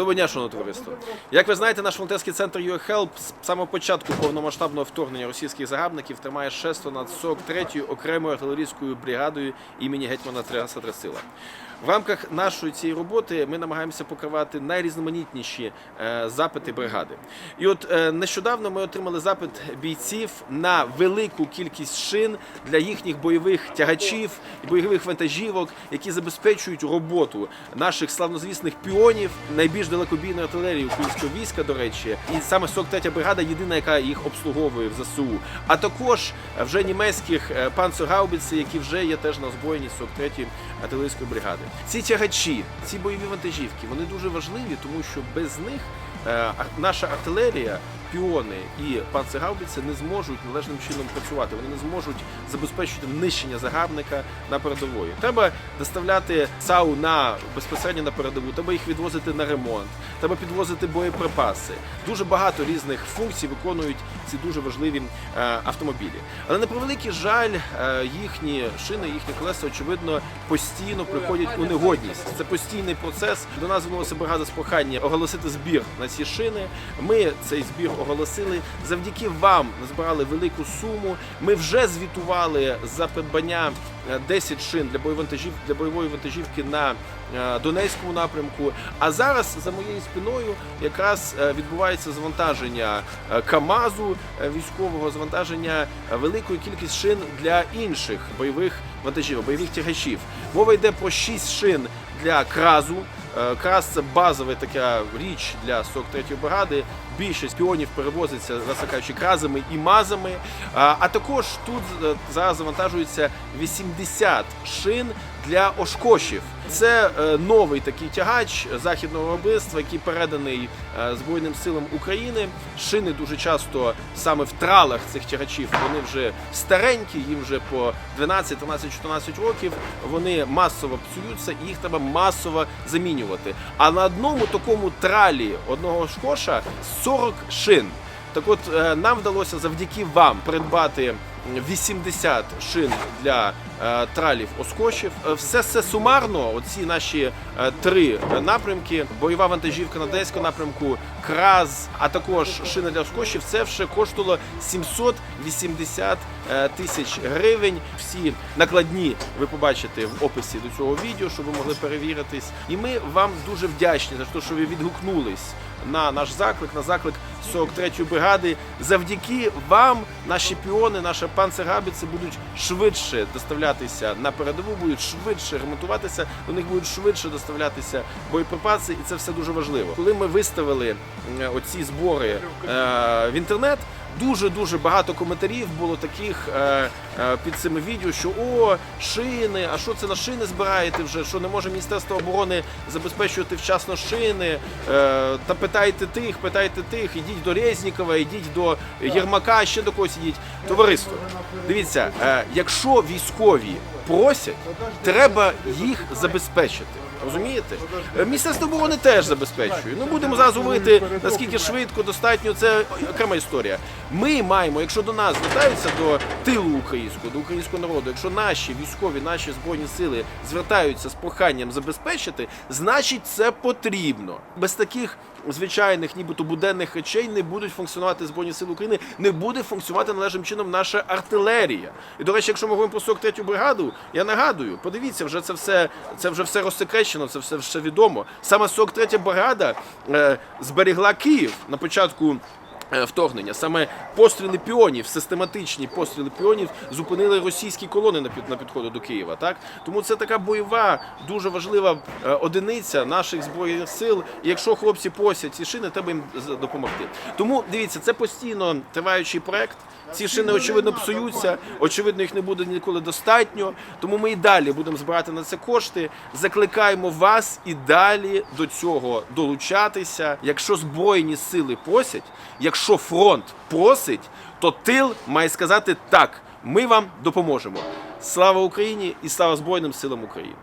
Доброго дня, товариство. Як ви знаєте, наш волонтерський центр UHelp з самого початку повномасштабного вторгнення російських загарбників тримає шесто над 43-ю окремою артилерійською бригадою імені гетьмана Тараса Трасила. В рамках нашої цієї роботи ми намагаємося покривати найрізноманітніші е, запити бригади. І от е, нещодавно ми отримали запит бійців на велику кількість шин для їхніх бойових тягачів і бойових вантажівок, які забезпечують роботу наших славнозвісних піонів, найбільш далекобійної артилерії українського війська, до речі, і саме 43-я бригада єдина, яка їх обслуговує в ЗСУ. А також вже німецьких е, панцергаубиці, які вже є теж на озброєнні 43-ї артилерійської бригади. Ці тягачі, ці бойові вантажівки, вони дуже важливі, тому що без них е, наша артилерія, піони і панцергаубиці не зможуть належним чином працювати. Вони не зможуть забезпечити нищення загарбника на передової. Треба доставляти САУ на безпосередньо на передову, треба їх відвозити на ремонт, треба підвозити боєприпаси. Дуже багато різних функцій виконують ці дуже важливі е, автомобілі. Але на превеликий жаль, е, їхні шини, їхні колеса, очевидно, постійно приходять у негодність. Це постійний процес. До нас звернулася бригада з прохання оголосити збір на ці шини. Ми цей збір оголосили. Завдяки вам назбирали велику суму. Ми вже звітували за придбання е, 10 шин для бойової для бойової вантажівки на е, Донецькому напрямку. А зараз за моєю спиною якраз е, відбувається завантаження е, КАМАЗу е, військового, завантаження е, великої кількість шин для інших бойових вантажівок, бойових тягачів. Мова йде про 6 шин для кразу. Е, це базова така річ для 43-ї бригади. Більшість піонів перевозиться, власне кразами і мазами. А, також тут е, зараз завантажується 80 шин для ошкошів. Це е, новий такий тягач західного виробництва, який переданий Збройним силам України. Шини дуже часто саме в тралах цих тягачів вони вже старенькі, їм вже по 12, 13, 14 років. Вони масово псуються і їх треба масово замінювати. А на одному такому тралі одного шкоша 40 шин. Так от е, нам вдалося завдяки вам придбати 80 шин для е, тралів оскочів. Е, Все це сумарно, оці наші три напрямки: бойова вантажівка на Одеському напрямку, краз, а також шини для оскочів, це вже коштувало 780 е, тисяч гривень. Всі накладні ви побачите в описі до цього відео, щоб ви могли перевіритись. І ми вам дуже вдячні за те, що ви відгукнулись на наш заклик, на заклик 43-ї бригади. Завдяки вам наші піони, наша панцергабіці будуть швидше доставлятися на передову, будуть швидше ремонтуватися, до них будуть швидше доставлятися боєприпаси, і це все дуже важливо. Коли ми виставили е, оці збори е, в інтернет. Дуже дуже багато коментарів було таких е, е, під цими відео, що о, шини, а що це на шини збираєте вже? Що не може Міністерство оборони забезпечувати вчасно шини? Е, та питайте тих, питайте тих, ідіть до Резнікова, ідіть до Єрмака, ще до когось ідіть. Товариство, дивіться, е, якщо військові просять, треба їх забезпечити. Розумієте? Е, Міністерство оборони теж забезпечує. Ну будемо зараз говорити, наскільки швидко, достатньо, це окрема історія. Ми маємо, якщо до нас звертаються до тилу українського, до українського народу, якщо наші військові, наші збройні сили звертаються з проханням забезпечити, значить це потрібно. Без таких звичайних, нібито буденних речей не будуть функціонувати збройні сили України, не буде функціонувати належним чином наша артилерія. І до речі, якщо ми говоримо про 43-ю бригаду, я нагадую, подивіться, вже це все це вже все розсекречено, це все, все відомо. Саме 43-я бригада е, зберегла Київ на початку. Е, Вторгнення саме постріли піонів, систематичні постріли піонів зупинили російські колони на під на підходу до Києва. Так тому це така бойова, дуже важлива е, одиниця наших збройних сил. І якщо хлопці просять ці шини, треба їм допомогти. Тому дивіться, це постійно триваючий проект. Ці шини очевидно псуються, очевидно, їх не буде ніколи достатньо. Тому ми і далі будемо збирати на це кошти. Закликаємо вас і далі до цього долучатися. Якщо збройні сили просять, якщо фронт просить, то тил має сказати так. Ми вам допоможемо. Слава Україні і слава Збройним силам України.